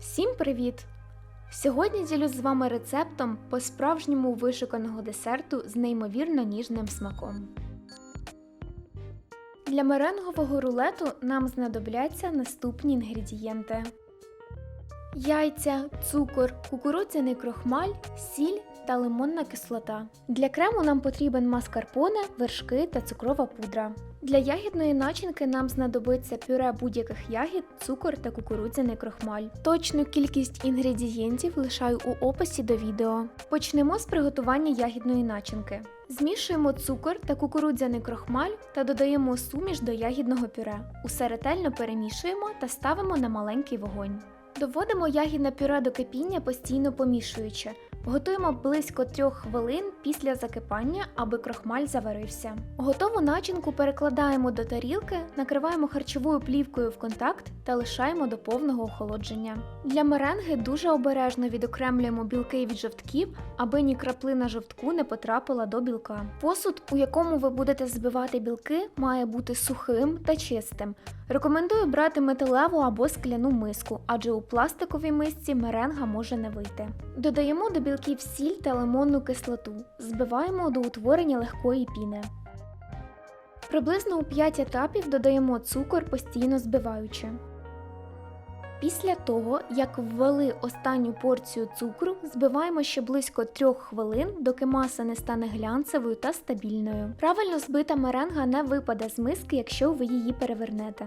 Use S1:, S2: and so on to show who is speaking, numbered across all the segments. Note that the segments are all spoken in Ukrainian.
S1: Всім привіт! Сьогодні ділюсь з вами рецептом по-справжньому вишуканого десерту з неймовірно ніжним смаком. Для меренгового рулету нам знадобляться наступні інгредієнти: яйця, цукор, кукурудзяний крохмаль, сіль та лимонна кислота. Для крему нам потрібен маскарпоне, вершки та цукрова пудра. Для ягідної начинки нам знадобиться пюре будь-яких ягід, цукор та кукурудзяний крохмаль. Точну кількість інгредієнтів лишаю у описі до відео. Почнемо з приготування ягідної начинки. Змішуємо цукор та кукурудзяний крохмаль та додаємо суміш до ягідного пюре. Усе ретельно перемішуємо та ставимо на маленький вогонь. Доводимо ягідне пюре до кипіння, постійно помішуючи. Готуємо близько 3 хвилин після закипання, аби крохмаль заварився. Готову начинку перекладаємо до тарілки, накриваємо харчовою плівкою в контакт та лишаємо до повного охолодження. Для меренги дуже обережно відокремлюємо білки від жовтків, аби ні краплина жовтку не потрапила до білка. Посуд, у якому ви будете збивати білки, має бути сухим та чистим. Рекомендую брати металеву або скляну миску, адже у пластиковій мисці меренга може не вийти. Додаємо до білків сіль та лимонну кислоту, збиваємо до утворення легкої піни. Приблизно у 5 етапів додаємо цукор, постійно збиваючи. Після того, як ввели останню порцію цукру, збиваємо ще близько 3 хвилин, доки маса не стане глянцевою та стабільною. Правильно збита меренга не випаде з миски, якщо ви її перевернете.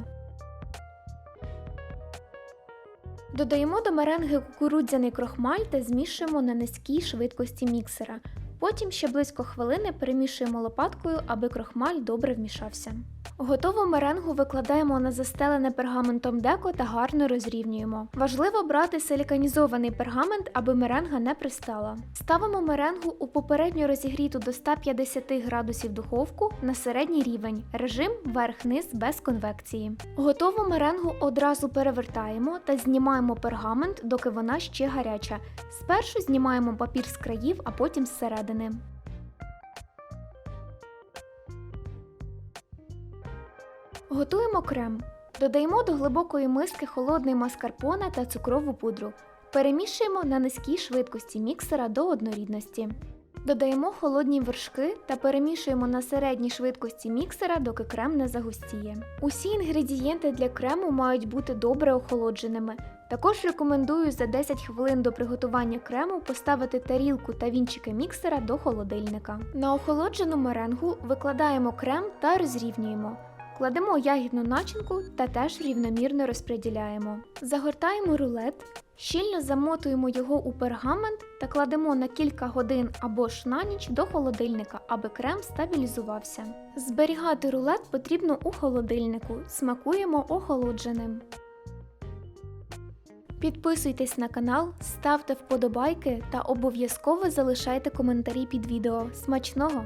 S1: Додаємо до меренги кукурудзяний крохмаль та змішуємо на низькій швидкості міксера. Потім ще близько хвилини перемішуємо лопаткою, аби крохмаль добре вмішався. Готову меренгу викладаємо на застелене пергаментом деко та гарно розрівнюємо. Важливо брати силіканізований пергамент, аби меренга не пристала. Ставимо меренгу у попередньо розігріту до 150 градусів духовку на середній рівень, режим верх-низ без конвекції. Готову меренгу одразу перевертаємо та знімаємо пергамент, доки вона ще гаряча. Спершу знімаємо папір з країв, а потім зсередини. Готуємо крем. Додаємо до глибокої миски холодний маскарпоне та цукрову пудру. Перемішуємо на низькій швидкості міксера до однорідності. Додаємо холодні вершки та перемішуємо на середній швидкості міксера, доки крем не загустіє. Усі інгредієнти для крему мають бути добре охолодженими. Також рекомендую за 10 хвилин до приготування крему поставити тарілку та вінчики міксера до холодильника. На охолоджену меренгу викладаємо крем та розрівнюємо. Кладемо ягідну начинку та теж рівномірно розподіляємо. Загортаємо рулет, щільно замотуємо його у пергамент та кладемо на кілька годин або ж на ніч до холодильника, аби крем стабілізувався. Зберігати рулет потрібно у холодильнику, смакуємо охолодженим. Підписуйтесь на канал, ставте вподобайки та обов'язково залишайте коментарі під відео. Смачного!